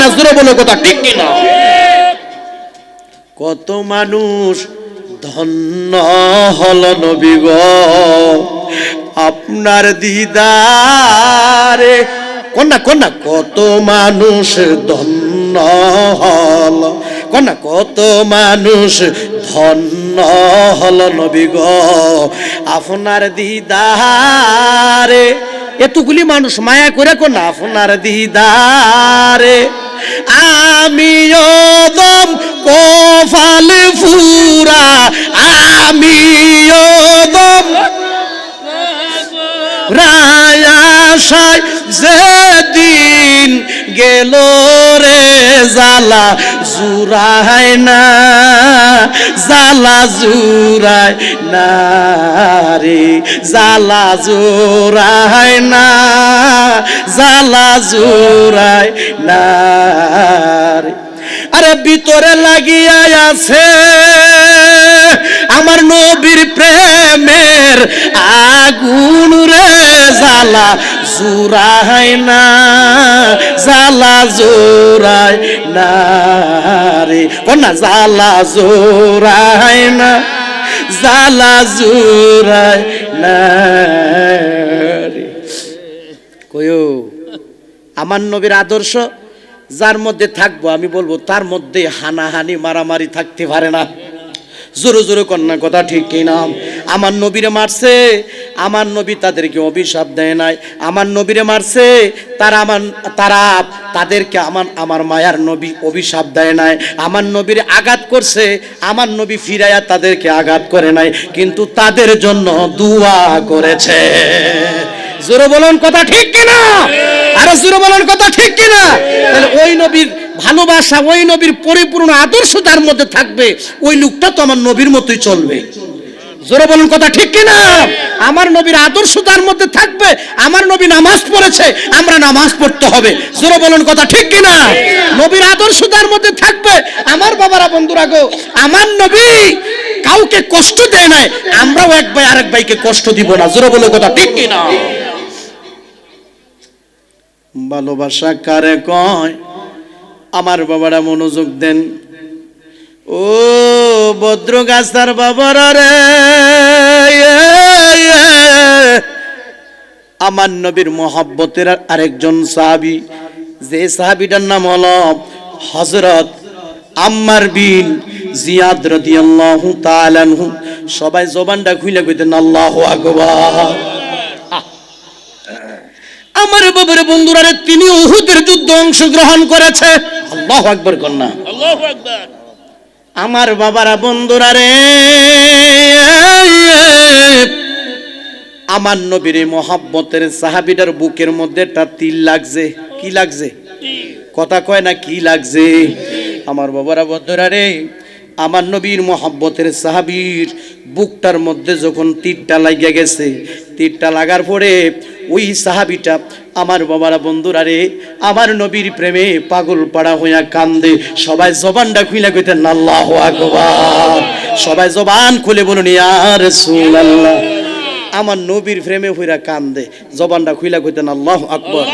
না জোরে কথা, ঠিক কিনা কত মানুষ ধন্য হল নবী গো। আপনার দিদারে কন্যা কন্যা, কত মানুষ ধন্য হল। কন্যা, কত মানুষ ধন্য হল নবী গো। আপনার দিদারে এতগুলি মানুষ মায়া করে কন্যা, আপনার দিদারে আমিও দম কফাল ফুরা আমিও দম রায়াশায় যেদিন গেল রে জালা জুরায় না জালা জুরায় না রে জালা জুরায় না জালা জুরায় না রে। আরে ভিতরে লাগিয়া আছে আমার নবীর প্রেমের আগুন রে জালা জুরাই না জালা জোরাই না রে। কন্যা জালা জোরাই না জালা জোরাই না রে। কয়ো, আমার নবীর আদর্শ, যার মধ্যে থাকব আমি বলব, তার মধ্যে হানাহানি, মারামারি থাকতে পারে না। জোরে জোরে কন্যা কথা ঠিক কিনা। আমার নবীরে মারছে, আমার নবী তাদেরকে অভিশাপ দেয় নাই। আমার নবীরে মারছে, তারা আমার, তারা তাদেরকে আমার আমার মায়ার নবী অভিশাপ দেয় নাই। আমার নবীর আঘাত করছে, আমার নবী ফিরাইয়া তাদেরকে আঘাত করে নাই। কিন্তু তাদের জন্য দুয়া করেছে। জোরে বলুন কথা ঠিক কিনা? আরও জোরে বলুন কথা ঠিক কিনা? তাহলে ওই নবীর ভালোবাসা, ওই নবীর পরিপূর্ণ আদর্শ তার মধ্যে থাকবে। ওই লোকটা তো আমার নবীর মতোই চলবে। জোরে বলুন কথা ঠিক কিনা? আমার নবীর আদর্শ তার মধ্যে থাকবে, আমার নবী নামাজ পড়েছে, আমরা নামাজ পড়তে হবে। জোরে বলুন কথা ঠিক কিনা? নবীর আদর্শ তার মধ্যে থাকবে, আমার বাবারা, বন্ধুরা গো, আমার নবী কাউকে কষ্ট দেয় নাই, আমরাও এক ভাই আরেক ভাইকে কষ্ট দিব না। জোরে বলে কথা ঠিক কিনা? ভালোবাসা কারে কয়? আমার বাবারা মনোযোগ দেন। ও ভদ্র গাছার বাবারা রে আমার নবীর মহাব্বতের আরেকজন সাহাবি, যে সাহাবিটার নাম হল হজরত আম্মার বিন জিয়াদ সবাই জবানটা খুলে কইতেন, আল্লাহু আকবার। আমার বাবার বন্ধুরা তিনি উহুদের যুদ্ধে অংশগ্রহণ করেছে। আল্লাহু আকবার কন্যা আল্লাহু আকবার। আমার বাবারা বন্ধুরা রে আমার নবীর মহাব্বতের সাহাবিটার বুকের মধ্যে একটা তিল লাগছে। কি লাগছে? কথা কয় না, কি লাগছে? আমার বাবারা বন্ধুরা রে, আমার নবীর মহাব্বতের সাহাবীর বুকটার মধ্যে যখন তীরটা লাগিয়া গেছে তীরটা লাগার পরে ওই সাহাবিটা, আমার বাবারা বন্ধুরা রে, আমার নবীর প্রেমে পাগল পাড়া হইয়া কান্দে, সবাই জবানটা খুইলা কইতেন, আল্লাহ সবাই জবান খুলে বলুন, ইয়া রাসূলুল্লাহ। আমার নবীর প্রেমে হইরা কান্দে, জবানটা খুইলা কইতেন, আল্লাহ আকবর।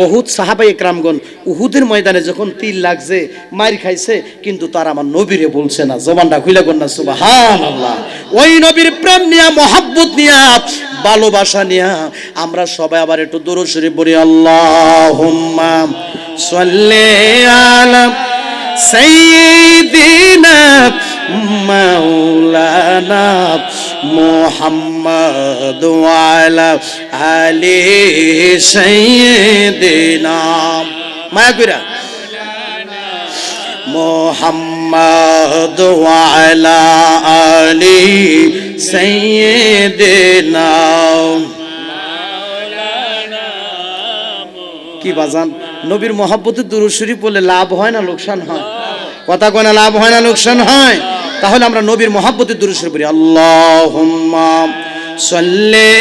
বহুত সাহাবাই একরামগণ উহুদের ময়দানে যখন তিল লাগছে মার খাইছে, কিন্তু তার আমার নবীরে বলছে না, জবানটা খুইলা কর না আল্লাহ ওই নবীর প্রেম নিয়া, মহাব্বত নিয়া ভালোবাসা নিয়া আমরা সবাই আবার একটু দূর শরীফ বলি আল্লাহ মুহাম্মদ আলি সাইয়্যিদিনা মায়া কইরা, মুহাম্মদ ওয়ালা আলি সাইয়্যিদিনা কি বাজান? নবীর মহাব্বতে দুরুশরী বলে লাভ হয় না লোকসান হয়? কথা কয় না, লাভ হয় না, লোকসান হয়? তাহলে আমরা নবীর মহাব্বতে দুরুশরী বলি আল্লাহুম্মা সাল্লি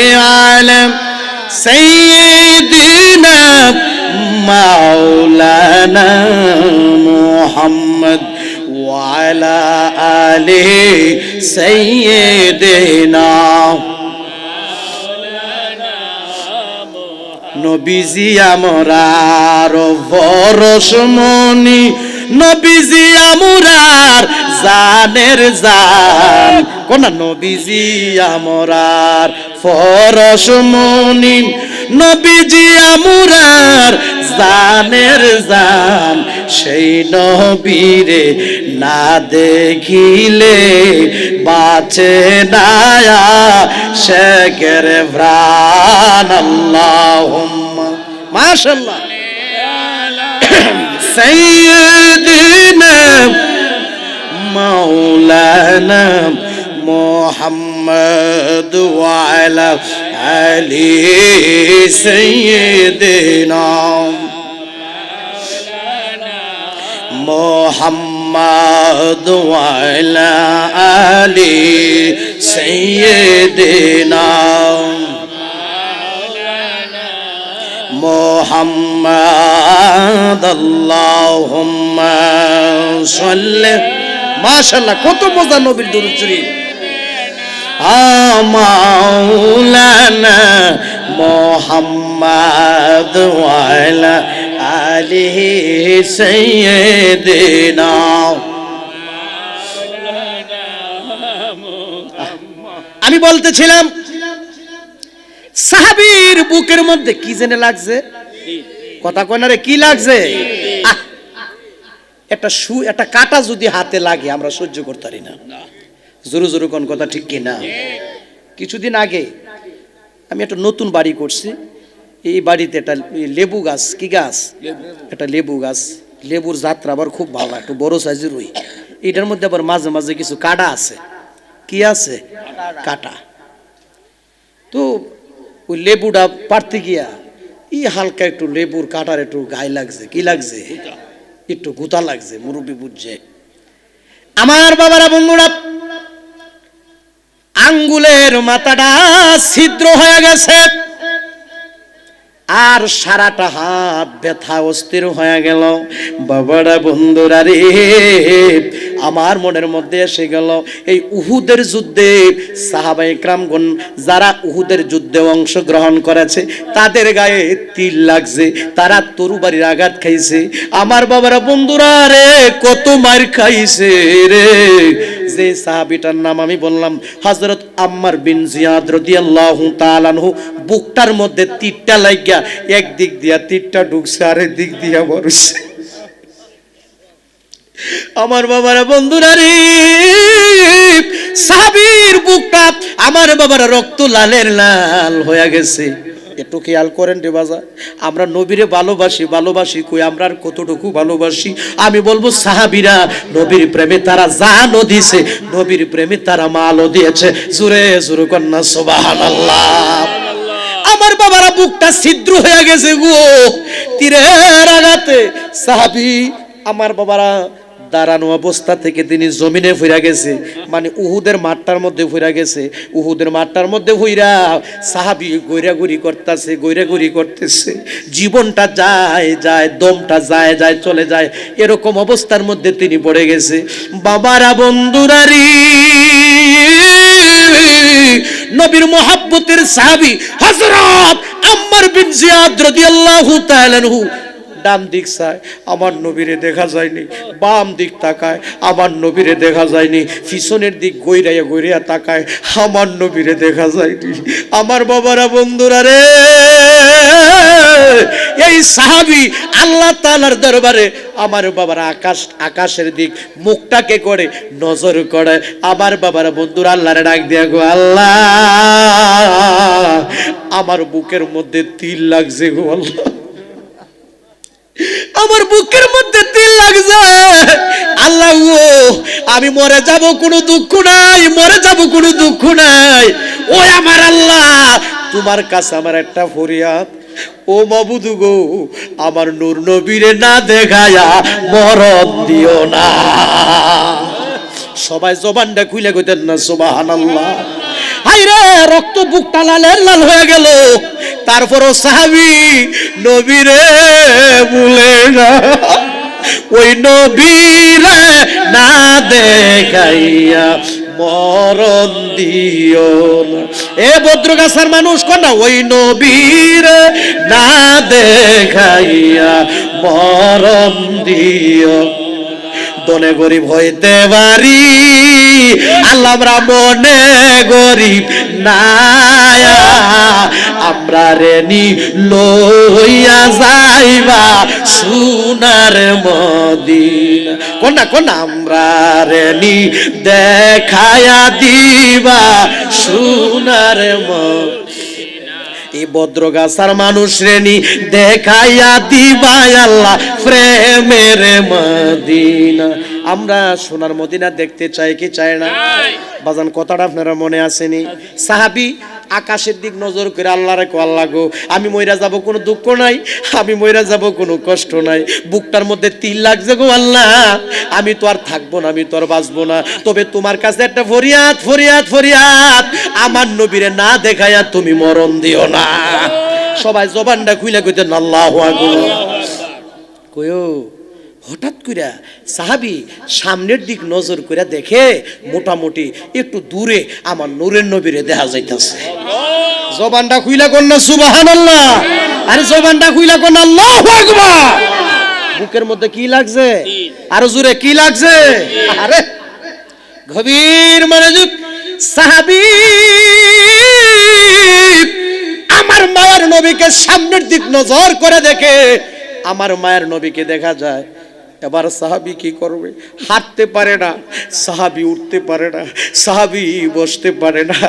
আলা সাইয়্যিদিনা মাওলানা মুহাম্মদ। ওয়ালা আলি সাইয়্যিদিনা নবীজি আমরার পরশমণি নবীজি আমরার জানের জান। কোন নবীজি আমরার পরশমণি নবীজি আমরার জানের জান। সেই নবীরে না দেখিলে বাঁচে নায়া শেখের ভ্রান আল্লাহুম্মা মাশাআল্লাহ سيدنا مولانا محمد وعلى آل سيدنا محمد وعلى آل سيدنا মোহাম্মদ আল্লাহুম্মা সাল্লি মাশাআল্লাহ কত মজা নবীর দরুদ শরীফ মাওলানা মোহাম্মদ ওয়ালা আলিহি সাইয়্যিদিনা আমি বলতেছিলাম, সাহাবীর বুকের মধ্যে কি জেনে লাগছে? কথা কয় না রে, কি লাগছে? একটা সু, একটা কাটা যদি হাতে লাগে, আমরা সহ্য করতে পারি না। জোরু জোরু কোন কথা ঠিক কি না কিছুদিন আগে আমি একটা নতুন বাড়ি করছি। এই বাড়িতে একটা লেবু গাছ কি গাছ? একটা লেবু গাছ। লেবুর যাত্রা আবার খুব ভালো একটু বড় সাইজের ওই। এটার মধ্যে আবার মাঝে মাঝে কিছু কাটা আছে। কি আছে? কাটা। তো ওই লেবুটা পারতে গিয়া ই হালকা একটু লেবুর কাটার একটু গায়ে লাগছে। কি লাগছে? একটু গুতা লাগছে মুরব্বী বুঝছে। আমার বাবারা বন্ধুরা আঙ্গুলের মাথাটা ছিদ্র হয়ে গেছে। আর সারাটা হাত ব্যথা অস্থির হয়ে গেল। বাবারা, বন্ধুরা রে, আমার মনের মধ্যে এসে গেল এই উহুদের যুদ্ধে। সাহাবাই ক্রামগণ যারা উহুদের যুদ্ধে অংশগ্রহণ করেছে, তাদের গায়ে তিল লাগছে, তারা তরুবাড়ির আঘাত খাইছে। আমার বাবারা, বন্ধুরা রে, কত মার খাইছে রে। যে সাহাবিটার নাম আমি বললাম, হযরত আম্মার বিন জিয়াদ রাদিয়াল্লাহু তাআলা আনহু বুকটার মধ্যে তীরটা লাগিয়া এক দিক দিয়া তীরটা ঢুকছে আরেক দিক দিয়া মরছে। আমার বাবারা, বন্ধুরা রে, সাবির বুকটা আমার বাবারা রক্ত লালের লাল হয়ে গেছে। একটু খেয়াল করেন রে বাজা আমরা নবীরে ভালোবাসি ভালোবাসি কই? আমরা আর কতটুকু ভালোবাসি? আমি বলব সাহাবিরা, নবীর প্রেমে তারা জানও দিছে নবীর প্রেমে তারা মালও দিয়েছে। জুরে জুরে কন্যা, সুবহানাল্লাহ। আমার বাবারা বুকটা ছিদ্র হয়ে গেছে গো। তীরের আঘাতে। সাহাবি, আমার বাবারা দাঁড়ানো অবস্থা থেকে তিনি জমিনে ফিরা গেছে। মানে উহুদের মাঠটার মধ্যে ফিরা গেছে। উহুদের মাঠটার মধ্যে ফিরা সাহাবি গৈরাগুড়ি করতেছে গৈরাগুড়ি করতেছে। জীবনটা যায় যায়, দমটা যায় যায়, চলে যায়। এরকম অবস্থার মধ্যে তিনি পড়ে গেছে। বাবারা, বন্ধুরা রে, নবীর মোহাব্বতের সাহাবী হযরত আম্মার বিন জিয়াদ রাদিয়াল্লাহু তাআলা আনহু ডান দিক চায়, আমার নবীরে দেখা যায়নি। বাম দিক তাকায়, আমার নবীরে দেখা যায়নি। পিছনের দিক গৈরাইয়া গৈরাইয়া তাকায়, আমার নবীরে দেখা যায়নি। আমার বাবারা, বন্ধুরা রে! এই সাহাবি আল্লাহ তালার দরবারে আমার বাবার আকাশ, আকাশের দিক মুখটাকে করে নজর করে। আমার বাবার, বন্ধুরা, আল্লাহরে ডাক দিয়া গো, আল্লাহ! আমার বুকের মধ্যে তিল লাগছে গো, আল্লাহ! আমার বুকের মধ্যে তিল লাগছে। আল্লাহ আমি মরে যাব কোনো দুঃখ নাই, মরে যাব কোনো দুঃখ নাই। ও আমার আল্লাহ, তোমার কাছে আমার একটা ফরিয়াদ। ও মাবুদু গো, আমার নূর নবীরে না দেখায়া মরদ দিও না। সবাই জবানটা খুলে কইতেন না, সুবহানাল্লাহ। হাইরে রক্ত বুকটা লালের লাল হয়ে গেল। তারপরও সাহাবি নবীরে ভুলে না, ওই নবীরে না দেখাইয়া মরণ দিও না। এ বদ্রগাছার মানুষ কোন না? ওই নবীর না দেখাইয়া মরণ দিও দনে গরিব হইতে পারি, আল্লাহ আমরা মনে গরিব নায়া। আমরা রেনি লইয়া যাইবা সোনার মদিনা। কোনা কোনা আমরা রেনি দেখায়া দিবা সোনার মদিনা। এই বদ্রগাছার মানুষ রেনি দেখাইয়া দিবাই আল্লাহ প্রেমের মদিনা। আমরা সোনার মদিনা দেখতে চাই কি চাই না? বাজান কথাটা আপনারা মনে আসেনি। সাহাবি আকাশের দিক নজর করে আল্লাহ রেখো আল্লাহ গো আমি মইরা যাব কোনো দুঃখ নাই আমি মইরা যাব কোনো কষ্ট নাই। বুকটার মধ্যে তিল লাগছে গো আল্লাহ। আমি তো আর থাকব না আমি তো আর বাঁচবো না। তবে তোমার কাছে একটা ফরিয়াদ ফরিয়াদ ফরিয়াদ। আমার নবীরে না দেখাইয়া তুমি মরণ দিও না। সবাই জবানটা খুইলা কইতেন আল্লাহ কয়ো হঠাৎ কইরা সাহাবি সামনের দিক নজর কইরা দেখে মোটামুটি একটু দূরে আমার নূরের নবীরে দেখা যাইতাছে। জবানটা খুইলা কোন না সুবাহান আল্লাহ আরে জবানটা খুইলা কোন আল্লাহ বুকের মধ্যে কি লাগছে? আরও জোরে কি লাগছে? আরে, গভীর মনোযোগ। সাহাবি, আমার মায়ের নবীকে সামনের দিক নজর করে দেখে আমার মায়ের নবীকে দেখা যায়। এবার সাহাবি কি করবে? হাঁটতে পারে না, সাহাবি উঠতে পারে না, সাহাবি বসতে পারে না।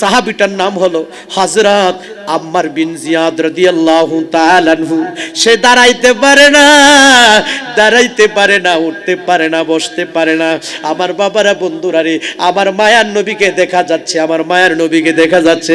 সাহাবিটার নাম হলো হজরত আম্মার বিন জিয়াদ রাদিয়াল্লাহু তাআলা আনহু। সে দাঁড়াইতে পারে না, দাঁড়াইতে পারে না, উঠতে পারে না, বসতে পারে না। আমার বাবারা, বন্ধুরা রে, আমার মায়ার নবীকে দেখা যাচ্ছে, আমার মায়ার নবীকে দেখা যাচ্ছে।